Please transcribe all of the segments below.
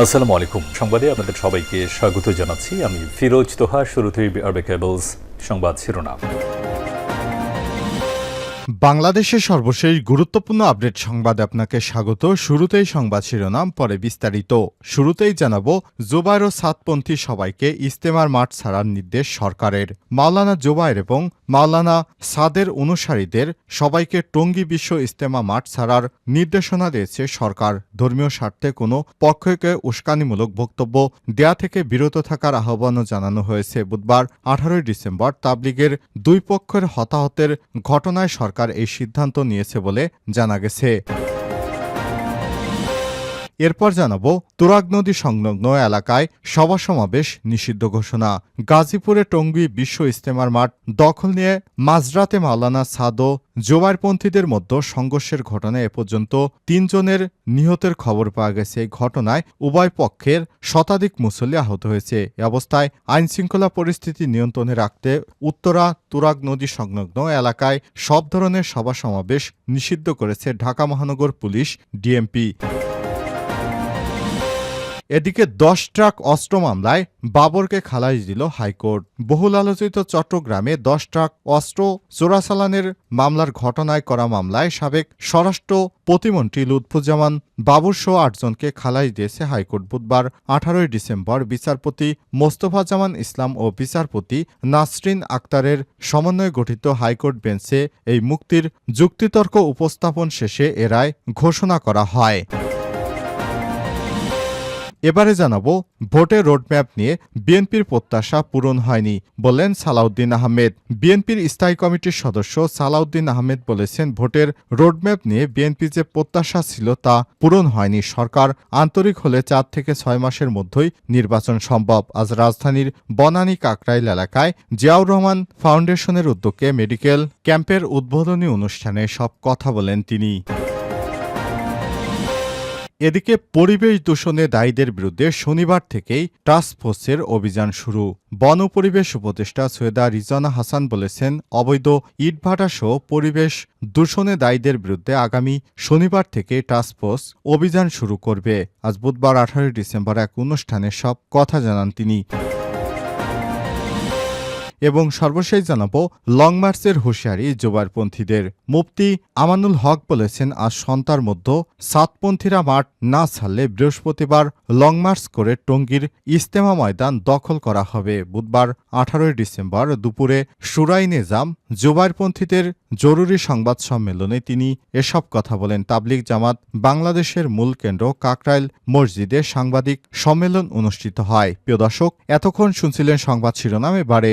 আসসালামু আলাইকুম। সংবাদে আপনাদের সবাইকে স্বাগত জানাচ্ছি। আমি ফিরোজ তোহা, শুরুতেই আরবে কেবলস সংবাদ শিরোনাম। বাংলাদেশের সর্বশেষ গুরুত্বপূর্ণ আপডেট সংবাদে আপনাকে স্বাগত। শুরুতেই সংবাদ শিরোনাম, পরে বিস্তারিত। শুরুতেই জানাব, জোবায়ের ও সাতপন্থী সবাইকে ইস্তেমার মাঠ ছাড়ার নির্দেশ সরকারের। মাওলানা জোবায়ের এবং মাওলানা সাদের অনুসারীদের সবাইকে টঙ্গী বিশ্ব ইস্তেমা মাঠ ছাড়ার নির্দেশনা দিয়েছে সরকার। ধর্মীয় স্বার্থে কোনো পক্ষকে উস্কানিমূলক বক্তব্য দেয়া থেকে বিরত থাকার আহ্বানও জানানো হয়েছে। বুধবার আঠারোই ডিসেম্বর তাবলিগের দুই পক্ষের হতাহতের ঘটনায় সরকার এই সিদ্ধান্ত নিয়েছে বলে জানা গেছে। এরপর জানাব তুরাগ নদী সংলগ্ন এলাকায় সভা সমাবেশ নিষিদ্ধ ঘোষণা। গাজীপুরে টঙ্গী বিশ্ব ইস্তেমার মাঠ দখল নিয়ে মাঝরাতে মাওলানা সাদো জোবারপন্থীদের মধ্যে সংঘর্ষের ঘটনায় এ পর্যন্ত তিনজনের নিহতের খবর পাওয়া গেছে। এই ঘটনায় উভয় পক্ষের শতাধিক মুসল্লি আহত হয়েছে। এ অবস্থায় আইনশৃঙ্খলা পরিস্থিতি নিয়ন্ত্রণে রাখতে উত্তরা তুরাগ নদী সংলগ্ন এলাকায় সব ধরনের সভা সমাবেশ নিষিদ্ধ করেছে ঢাকা মহানগর পুলিশ ডিএমপি। এদিকে দশ ট্রাক অস্ত্র মামলায় বাবরকে খালাস দিল হাইকোর্ট। বহুল আলোচিত চট্টগ্রামে দশ ট্রাক অস্ত্র চোরাচালানের মামলার ঘটনায় করা মামলায় সাবেক স্বরাষ্ট্র প্রতিমন্ত্রী লুৎফুজ্জামান বাবুর সহ আটজনকে খালাস দিয়েছে হাইকোর্ট বুধবার আঠারোই ডিসেম্বর বিচারপতি মোস্তফা জামান ইসলাম ও বিচারপতি নাসরিন আক্তারের সমন্বয়ে গঠিত হাইকোর্ট বেঞ্চে এই মুক্তির যুক্তিতর্ক উপস্থাপন শেষে এ রায় ঘোষণা করা হয়। এবারে জানাব, ভোটের রোডম্যাপ নিয়ে বিএনপির প্রত্যাশা পূরণ হয়নি বললেন সালাউদ্দিন আহমেদ। বিএনপির স্থায়ী কমিটির সদস্য সালাউদ্দিন আহমেদ বলেছেন, ভোটের রোডম্যাপ নিয়ে বিএনপি যে প্রত্যাশা ছিল তা পূরণ হয়নি। সরকার আন্তরিক হলে চার থেকে ছয় মাসের মধ্যেই নির্বাচন সম্ভব। আজ রাজধানীর বনানী কাকরাইল এলাকায় জিয়াউর রহমান ফাউন্ডেশনের উদ্যোগে মেডিকেল ক্যাম্পের উদ্বোধনী অনুষ্ঠানে সব কথা বলেন তিনি। এদিকে পরিবেশ দূষণে দায়ীদের বিরুদ্ধে শনিবার থেকেই টাস্কফোর্সের অভিযান শুরু। বন পরিবেশ উপদেষ্টা সৈয়দা রিজানা হাসান বলেছেন, অবৈধ ইটভাটা সহ পরিবেশ দূষণে দায়ীদের বিরুদ্ধে আগামী শনিবার থেকে টাস্কফোর্স অভিযান শুরু করবে। আজ বুধবার আঠারোই ডিসেম্বর এক অনুষ্ঠানে সব কথা জানান তিনি। এবং সর্বশেষ জানাব, লং মার্চের হুঁশিয়ারি জোবারপন্থীদের মুফতি আমানুল হক বলেছেন, আজ সন্তার মধ্যে সাতপন্থীরা মাঠ না ছাড়লে বৃহস্পতিবার লং মার্চ করে টঙ্গীর ইস্তেমা ময়দান দখল করা হবে। বুধবার আঠারোই ডিসেম্বর দুপুরে সুরাই নিজাম জোবারপন্থীদের জরুরি সংবাদ সম্মেলনে তিনি এসব কথা বলেন। তাবলিগ জামাত বাংলাদেশের মূল কেন্দ্র কাকরাইল মসজিদে সাংবাদিক সম্মেলন অনুষ্ঠিত হয়। প্রিয় দর্শক, এতক্ষণ শুনছিলেন সংবাদ শিরোনাম, এবারে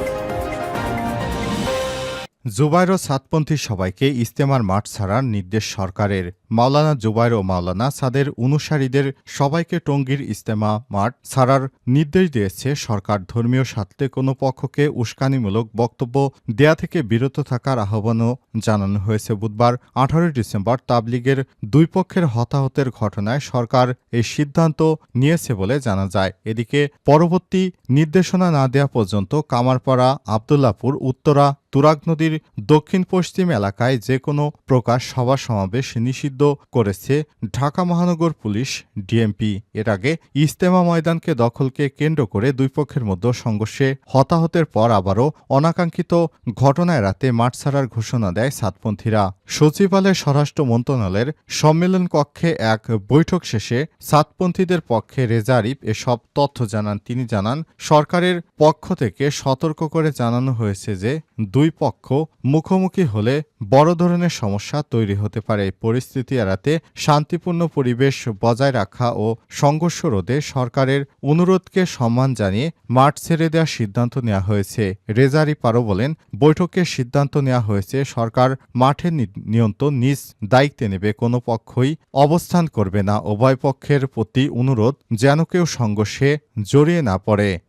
জুবাইর ও সাতপন্থী সবাইকে ইস্তেমার মাঠ ছাড়ার নির্দেশ সরকারের। মাওলানা জুবাইর ও মাওলানা সাদের অনুসারীদের সবাইকে টঙ্গীর ইস্তেমা মাঠ ছাড়ার নির্দেশ দিয়েছে সরকার। ধর্মীয় স্বার্থে কোনো পক্ষকে উস্কানিমূলক বক্তব্য দেয়া থেকে বিরত থাকার আহ্বানও জানানো হয়েছে। বুধবার, আঠারোই ডিসেম্বর তাবলিগের দুই পক্ষের হতাহতের ঘটনায় সরকার এই সিদ্ধান্ত নিয়েছে বলে জানা যায়। এদিকে পরবর্তী নির্দেশনা না দেওয়া পর্যন্ত কামারপাড়া, আবদুল্লাপুর, উত্তরা তুরাগ নদীর দক্ষিণ পশ্চিম এলাকায় যে কোনো প্রকার সভা সমাবেশ নিষিদ্ধ করেছে ঢাকা মহানগর পুলিশ ডিএমপি। এর আগে ইস্তেমা ময়দানকে দখলকে কেন্দ্র করে দুই পক্ষের মধ্যে সংঘর্ষে হতাহতের পর আবারও অনাকাঙ্ক্ষিত ঘটনা এড়াতে মাঠ ছাড়ার ঘোষণা দেয় সাতপন্থীরা। সচিবালয় স্বরাষ্ট্র মন্ত্রণালয়ের সম্মেলন কক্ষে এক বৈঠক শেষে সাতপন্থীদের পক্ষে রেজা আরিফ এসব তথ্য জানান। তিনি জানান, সরকারের পক্ষ থেকে সতর্ক করে জানানো হয়েছে যে দুই পক্ষ মুখোমুখি হলে বড় ধরনের সমস্যা তৈরি হতে পারে। এই পরিস্থিতি এড়াতে শান্তিপূর্ণ পরিবেশ বজায় রাখা ও সংঘর্ষ রোধে সরকারের অনুরোধকে সম্মান জানিয়ে মাঠ ছেড়ে দেওয়ার সিদ্ধান্ত নেওয়া হয়েছে। রেজারি পারো বলেন, বৈঠকে সিদ্ধান্ত নেওয়া হয়েছে, সরকার মাঠের নিয়ন্ত্রণ নিজ দায়িত্বে নেবে, কোনো পক্ষই অবস্থান করবে না। উভয় পক্ষের প্রতি অনুরোধ, যেন কেউ সংঘর্ষে জড়িয়ে না পড়ে।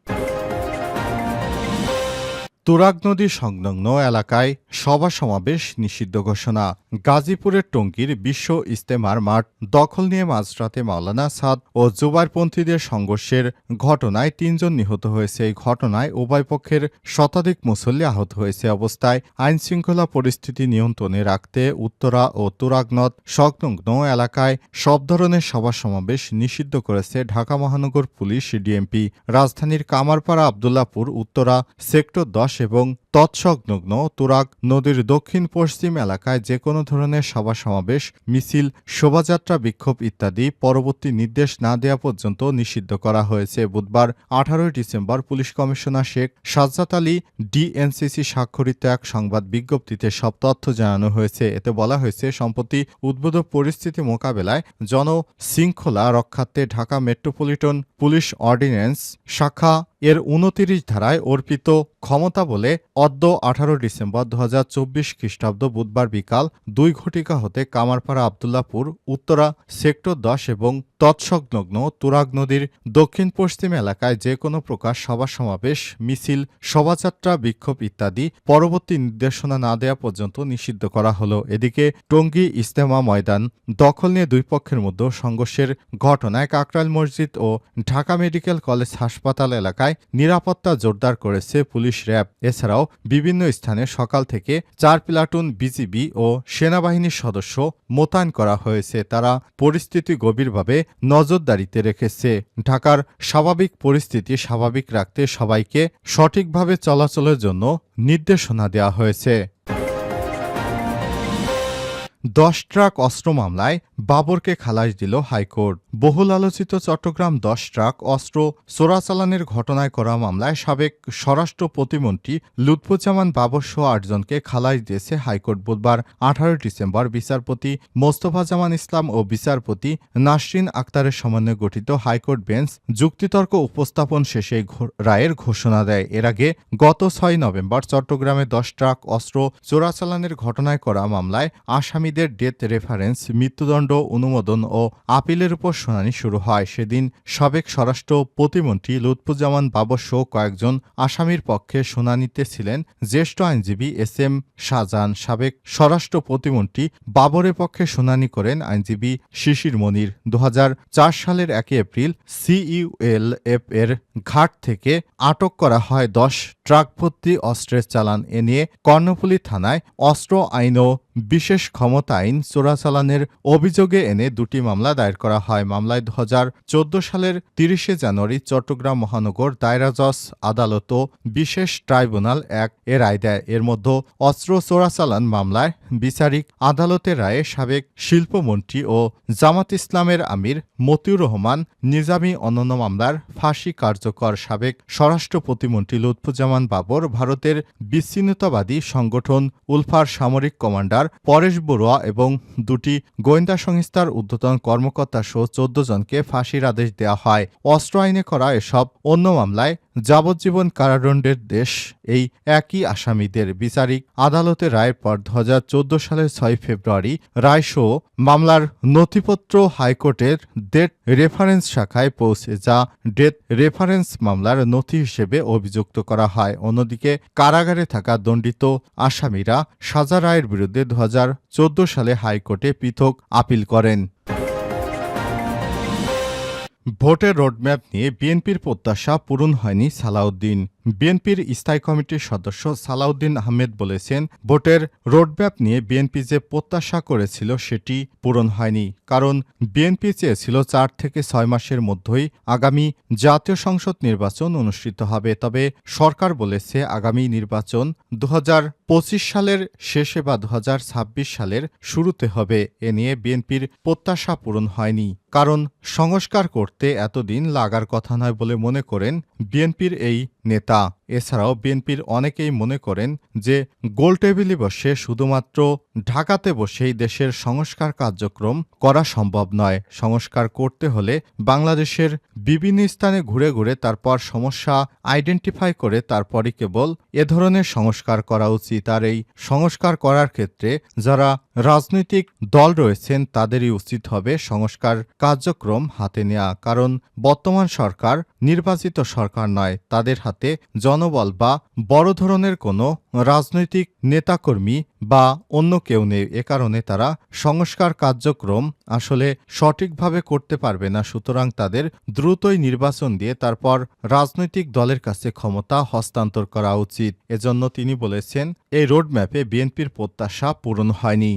তুরাগ নদী সংলগ্ন এলাকায় সভা সমাবেশ নিষিদ্ধ ঘোষণা। গাজীপুরের টঙ্গীর বিশ্ব ইস্তেমার মাঠ দখল নিয়ে মাঝরাতে মাওলানা সাদ ও জুবাইরপন্থীদের সংঘর্ষের ঘটনায় তিনজন নিহত হয়েছে। এই ঘটনায় উভয় পক্ষের শতাধিক মুসল্লি আহত হয়েছে অবস্থায়। আইনশৃঙ্খলা পরিস্থিতি নিয়ন্ত্রণে রাখতে উত্তরা ও তুরাগনদ সংলগ্ন এলাকায় সব ধরনের সভা সমাবেশ নিষিদ্ধ করেছে ঢাকা মহানগর পুলিশ ডিএমপি। রাজধানীর কামারপাড়া আবদুল্লাপুর উত্তরা সেক্টর দশ এবং তৎসংলগ্ন তুরাগ নদীর দক্ষিণ পশ্চিম এলাকায় যে কোনো ধরনের সভা সমাবেশ, মিছিল, শোভাযাত্রা, বিক্ষোভ ইত্যাদি পরবর্তী নির্দেশ না দেওয়া পর্যন্ত নিষিদ্ধ করা হয়েছে। বুধবার, আঠারোই December, police commissioner Sheikh Sajjad Ali, DNCC স্বাক্ষরিত এক সংবাদ বিজ্ঞপ্তিতে সব তথ্য জানানো হয়েছে। এতে বলা হয়েছে, সম্প্রতি উদ্বোধক পরিস্থিতি মোকাবেলায় জনশৃঙ্খলা রক্ষার্থে ঢাকা মেট্রোপলিটন পুলিশ অর্ডিন্যান্স শাখা এর উনতিরিশ ধারায় অর্পিত ক্ষমতা বলে অদ্য আঠারো ডিসেম্বর দু হাজার চব্বিশ খ্রিস্টাব্দ বুধবার বিকাল দুই ঘটিকা হতে কামারপাড়া আবদুল্লাপুর, উত্তরা, সেক্টর দশ এবং তৎসংলগ্ন তুরাগ নদীর দক্ষিণ পশ্চিম এলাকায় যে কোনো প্রকার সভা সমাবেশ, মিছিল, শোভাযাত্রা, বিক্ষোভ ইত্যাদি পরবর্তী নির্দেশনা না দেওয়া পর্যন্ত নিষিদ্ধ করা হলো। এদিকে টঙ্গী ইস্তেমা ময়দান দখল নিয়ে দুই পক্ষের মধ্যে সংঘর্ষের ঘটনায় কাকরাইল মসজিদ ও ঢাকা মেডিকেল কলেজ হাসপাতাল এলাকায় নিরাপত্তা জোরদার করেছে পুলিশ র্যাব। এছাড়াও বিভিন্ন স্থানে সকাল থেকে চার প্লাটুন বিজিবি ও সেনাবাহিনীর সদস্য মোতায়েন করা হয়েছে। তারা পরিস্থিতি গভীরভাবে নজরদারিতে রেখেছে। ঢাকার স্বাভাবিক পরিস্থিতি স্বাভাবিক রাখতে সবাইকে সঠিকভাবে চলাচলের জন্য নির্দেশনা দেওয়া হয়েছে। দশ ট্রাক অস্ত্র মামলায় বাবরকে খালাস দিল হাইকোর্ট। বহুল আলোচিত চট্টগ্রাম দশ ট্রাক অস্ত্র চোরাচালানের ঘটনায় করা মামলায় সাবেক স্বরাষ্ট্র প্রতিমন্ত্রী লুৎফুজ্জামান বাবর সহ আটজনকে খালাস দিয়েছে হাইকোর্ট বুধবার আঠারোই ডিসেম্বর বিচারপতি মোস্তফা জামান ইসলাম ও বিচারপতি নাসরিন আক্তারের সমন্বয়ে গঠিত হাইকোর্ট বেঞ্চ যুক্তিতর্ক উপস্থাপন শেষে রায়ের ঘোষণা দেয়। এর আগে গত ছয় নভেম্বর চট্টগ্রামে দশ ট্রাক অস্ত্র চোরাচালানের ঘটনায় করা মামলায় আসামিদের ডেথ রেফারেন্স, মৃত্যুদণ্ড অনুমোদন ও আপিলের উপর শুনানি শুরু হয়। সেদিন সাবেক স্বরাষ্ট্র প্রতিমন্ত্রী লুৎফুজ্জামান বাবর সহ কয়েকজন আসামির পক্ষে শুনানিতে ছিলেন জ্যেষ্ঠ আইনজীবী এস এম শাহজাহান। সাবেক স্বরাষ্ট্র প্রতিমন্ত্রী বাবরের পক্ষে শুনানি করেন আইনজীবী শিশির মনির। দু হাজার চার সালের একই এপ্রিল সিইউএলএফ এর ঘাট থেকে আটক করা হয় দশ ট্রাক ভর্তি অস্ত্রের চালান এ নিয়ে কর্ণফুলী থানায় অস্ত্র, আইন ও বিশেষ ক্ষমতা আইন চোরাচালানের অভিযোগে এনে দুটি মামলা দায়ের করা হয়। মামলায় দুহাজার চোদ্দ সালের তিরিশে জানুয়ারি চট্টগ্রাম মহানগর দায়রা জজ আদালত ও বিশেষ ট্রাইব্যুনাল এক এ রায় দেয়। এর মধ্যে অস্ত্র চোরাচালান মামলায় বিচারিক আদালতের রায়ে সাবেক শিল্পমন্ত্রী ও জামাত ইসলামের আমির মতিউর রহমান নিজামী অন্যান্য মামলার ফাঁসি কার্যকর সাবেক স্বরাষ্ট্র প্রতিমন্ত্রী লুৎফুজ্জামান বাবর ভারতের বিচ্ছিন্নতাবাদী সংগঠন উলফার সামরিক কমান্ডার পরেশ বড়ুয়া এবং দুটি গোয়েন্দা সংস্থার ঊর্ধ্বতন কর্মকর্তা সহ চোদ্দ জনকে ফাঁসির আদেশ দেওয়া হয়। অস্ত্র আইনে করা এসব অন্য মামলায় যাবজ্জীবন কারাদণ্ডের দেশ এই একই আসামিদের বিচারিক আদালতের রায়ের পর দুহাজার চৌদ্দ সালের ছয় ফেব্রুয়ারি রায়সহ মামলার নথিপত্র হাইকোর্টের ডেট রেফারেন্স শাখায় পৌঁছে যা ডেথ রেফারেন্স মামলার নথি হিসেবে অভিযুক্ত করা হয়। অন্যদিকে কারাগারে থাকা দণ্ডিত আসামিরা সাজা রায়ের বিরুদ্ধে দু হাজার চোদ্দ সালে হাইকোর্টে পৃথক আপিল করেন। ভোটের রোডম্যাপ নিয়ে বিএনপির প্রত্যাশা পূরণ হয়নি সালাউদ্দিন। বিএনপির স্থায়ী কমিটির সদস্য সালাউদ্দিন আহমেদ বলেছেন, ভোটের রোডম্যাপ নিয়ে বিএনপি যে প্রত্যাশা করেছিল সেটি পূরণ হয়নি। কারণ বিএনপি চেয়েছিল চার থেকে ছয় মাসের মধ্যেই আগামী জাতীয় সংসদ নির্বাচন অনুষ্ঠিত হবে। তবে সরকার বলেছে আগামী নির্বাচন দু সালের শেষে বা দু হাজার ছাব্বিশ সালের শুরুতে হবে। এ নিয়ে বিএনপির প্রত্যাশা পূরণ হয়নি। কারণ সংস্কার করতে এতদিন লাগার কথা নয় বলে মনে করেন বিএনপির এই नेता। এছাড়াও বিএনপির অনেকেই মনে করেন যে গোলটেবিলে বসে শুধুমাত্র ঢাকাতে বসেই দেশের সংস্কার কার্যক্রম করা সম্ভব নয়। সংস্কার করতে হলে বাংলাদেশের বিভিন্ন স্থানে ঘুরে ঘুরে তারপর সমস্যা আইডেন্টিফাই করে তারপরই কেবল এ ধরনের সংস্কার করা উচিত। আর এই সংস্কার করার ক্ষেত্রে যারা রাজনৈতিক দল রয়েছেন তাদেরই উচিত হবে সংস্কার কার্যক্রম হাতে নেওয়া কারণ বর্তমান সরকার নির্বাচিত সরকার নয়, তাদের হাতে জন জনবল বা বড় ধরনের কোনো রাজনৈতিক নেতাকর্মী বা অন্য কেউ নেই, এ কারণে তারা সংস্কার কার্যক্রম আসলে সঠিকভাবে করতে পারবে না। সুতরাং তাদের দ্রুতই নির্বাচন দিয়ে তারপর রাজনৈতিক দলের কাছে ক্ষমতা হস্তান্তর করা উচিত। এজন্য তিনি বলেছেন, এই রোডম্যাপে বিএনপির প্রত্যাশা পূরণ হয়নি।